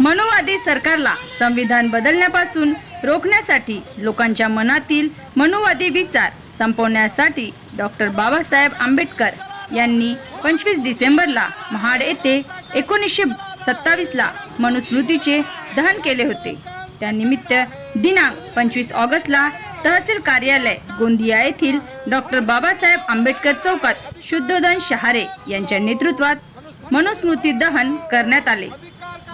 मनुवादी सरकारला संविधान बदलण्यापासून रोखण्यासाठी लोकांच्या मनातील मनुवादी विचार संपवण्यासाठी डॉक्टर बाबासाहेब आंबेडकर यांनी पंचवीस डिसेंबरला महाड येथे एकोणीसशे सत्तावीसला मनुस्मृतीचे दहन केले होते. त्यानिमित्त दिनांक पंचवीस ऑगस्टला तहसील कार्यालय गोंदिया येथील डॉक्टर बाबासाहेब आंबेडकर चौकात शुद्धोधन शहारे यांच्या नेतृत्वात मनुस्मृती दहन करण्यात आले.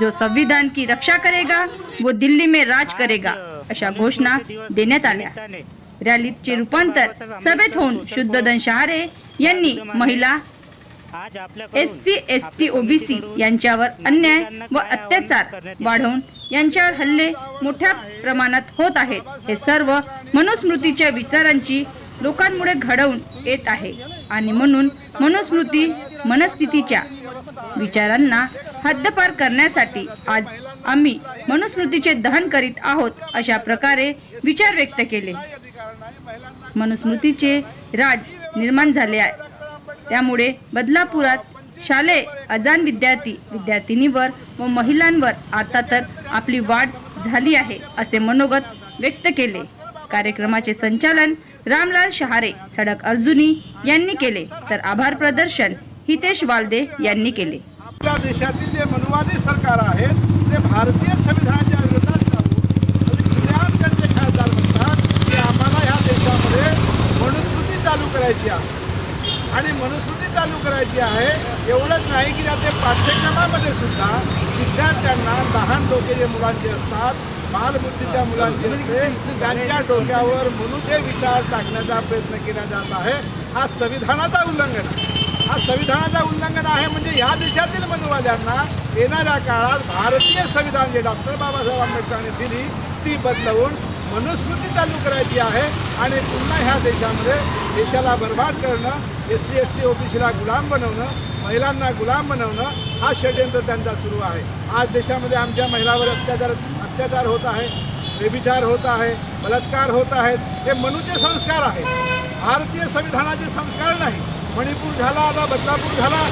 जो संविधान की रक्षा करेगा वो दिल्ली में राज करेगा अशा घोषणा देण्यात आल्या. रॅलीचे रूपांतर सभेत होऊन शुद्धोधन शहारे यांनी महिला S C S T OBC यांच्यावर अन्याय व अत्याचार वाढवून यांच्यावर हल्ले मोठ्या प्रमाणात होत आहेत. हे सर्व मनुस्मृतीच्या विचारांची लोकांमुळे घडवून येत आहे. आणि म्हणून मनुस्मृती मनस्थितीच्या विचारांना हद्दपार करण्यासाठी आज आम्ही मनुस्मृतीचे दहन करीत आहोत अशा प्रकारे विचार व्यक्त केले. मनुस्मृतीचे राज निर्माण झाले आहे. त्यामुळे बदलापुरात शालेय अजान विद्यार्थी विद्यार्थिनीवर व महिलांवर आता तर आपली वाढ झाली आहे असे मनोगत व्यक्त केले. कार्यक्रमाचे संचालन रामलाल शहारे सडक अर्जुनी यांनी केले. तर आभार प्रदर्शन हितेश वालदे यांनी केले. आपल्या देशातील जे मनुवादी सरकार आहेत ते भारतीय संविधानाच्या विरोधात त्यांचे खासदार म्हणतात की आम्हाला ह्या देशामध्ये मनुस्मृती चालू करायची आहे. आणि मनुस्मृती चालू करायची आहे एवढंच नाही की त्या ते पाठ्यक्रमामध्ये सुद्धा विद्यार्थ्यांना लहान डोके जे मुलांचे असतात बालबुद्धी त्या मुलांची असते त्यांच्या डोक्यावर मनुचे विचार टाकण्याचा प्रयत्न केला जात आहे. हा संविधानाचा उल्लंघन आहे. हा संविधानाचा उल्लंघन आहे म्हणजे या देशातील मनुवाद्यांना येणाऱ्या काळात भारतीय संविधान जे डॉक्टर बाबासाहेब आंबेडकरांनी दिली ती बदलवून मनुस्मृती चालू करायची आहे आणि पुन्हा ह्या देशामध्ये देशाला बर्बाद करणं एस सी एस टी ओबीसीला गुलाम बनवणं महिलांना गुलाम बनवणं हा षडयंत्र त्यांचा सुरू आहे. आज देशामध्ये आमच्या महिलावर अत्याचार अत्याचार होत आहे व्यभिचार होत आहे बलात्कार होत आहेत हे मनुचे संस्कार आहेत. भारतीय संविधानाचे संस्कार नाही. मणिपूर झाला आता बदलापूर झाला.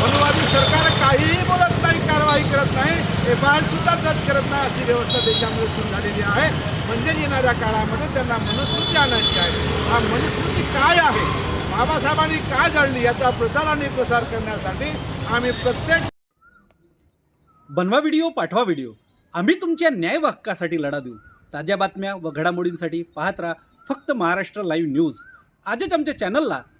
मनुवादी सरकार काहीही बोलत नाही कारवाई करत नाही. एफ आय सुद्धा दर्ज करत नाही अशी व्यवस्था देशामध्ये सुरू झालेली आहे. म्हणजे येणाऱ्या काळामध्ये त्यांना मनुस्मृती आणायची आहे. हा मनुस्मृती काय आहे? बाबासाहेबांनी काय जाळली याचा प्रचार आणि प्रसार करण्यासाठी आम्ही प्रत्येक बनवा व्हिडिओ पाठवा व्हिडिओ. आम्ही तुमच्या न्याय हक्कासाठी लढा देऊ. ताज्या बातम्या व घडामोडींसाठी पाहत राहा फक्त महाराष्ट्र लाईव्ह न्यूज. आजच आमच्या चॅनलला